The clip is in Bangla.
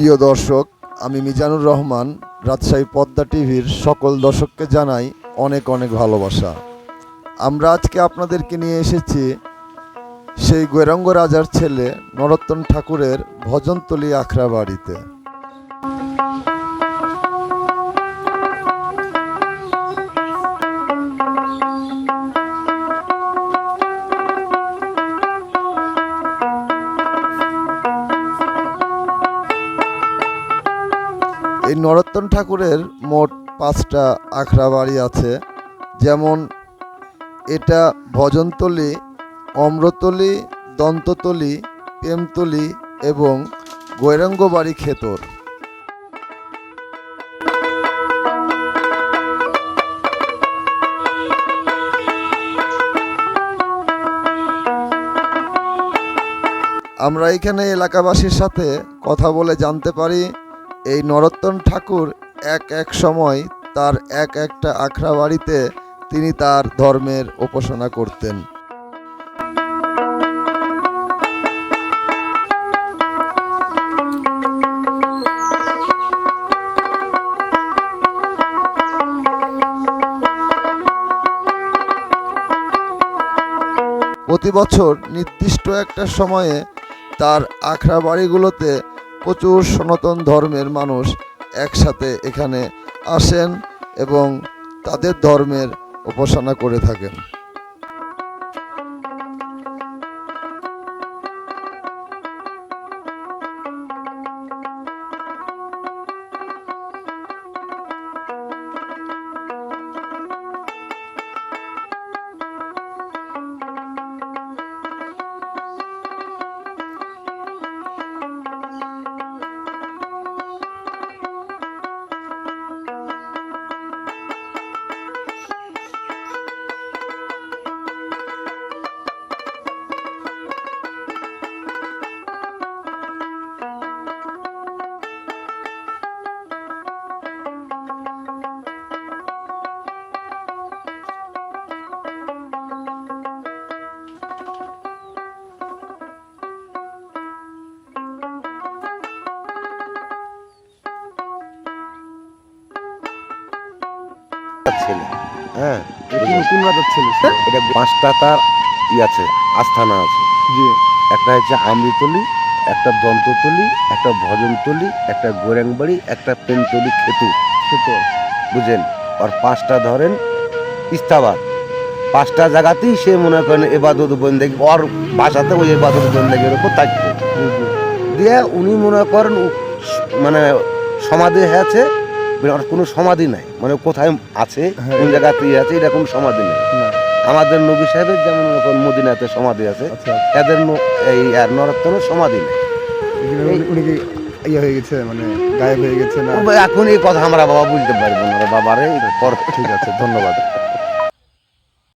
প্রিয় দর্শক, আমি মিজানুর রহমান, রাজশাহী পদ্মা টিভির সকল দর্শককে জানাই অনেক অনেক ভালোবাসা। আমরা আজকে আপনাদেরকে নিয়ে এসেছি সেই গৈরঙ্গ রাজার ছেলে নরত্তন ঠাকুরের ভজনতলী আখড়া বাড়িতে এই নরোত্তম ঠাকুরের মোট পাঁচটা আখড়া বাড়ি আছে। যেমন এটা ভজনতলি, অম্রতলি, দন্ততলি, প্রেমতলি এবং গৈরাঙ্গ বাড়ি খেতর আমরা এখানে এলাকাবাসীর সাথে কথা বলে জানতে পারি এই নরোত্তম ঠাকুর এক এক সময় তার এক একটা আখড়া বাড়িতে তিনি তার ধর্মের উপাসনা করতেন। প্রতি বছর নির্দিষ্ট একটা সময়ে তার আখড়া বাড়িগুলোতে প্রচুর সনাতন ধর্মের মানুষ একসাথে এখানে আসেন এবং তাদের ধর্মের উপাসনা করে থাকেন। ছেলে। হ্যাঁ কোন কোন রাজার ছেলে? এটা পাঁচটা তার ই আছে আস্থানা আছে। জি। একটা হচ্ছে আমৃতলি একটা দন্ততলি একটা ভজনতলি একটা গোরাংবাড়ি একটা প্রেমতলি খেতু। খেতো। বুঝেন? আর পাঁচটা ধরেন ইস্তাবাদ। পাঁচটা জায়গাতেই সে মনে করেন এবাদত বন্দেগি ওর ভাষাতে ওই এবাদত বন্দেগির উপর জি দিয়ে উনি মনে করেন মানে সমাধি আছে আর কোনো সমাধি নাই। মানে কোথায় আছে হ্যাঁ। কোন জায়গা ইয়ে আছে এটা কোনো সমাধি নেই। আমাদের নবী সাহেবের যেমন মনে মদিনাতে সমাধি আছে আচ্ছা। এদের এই আর নরত্তনের সমাধি নেই। উনি- কি ইয়ে হয়ে গেছে মানে গায়েব হয়ে গেছে না? এখন এই কথা আমরা বাবা বুঝতে পারব না বাবারে ঠিক আছে ধন্যবাদ।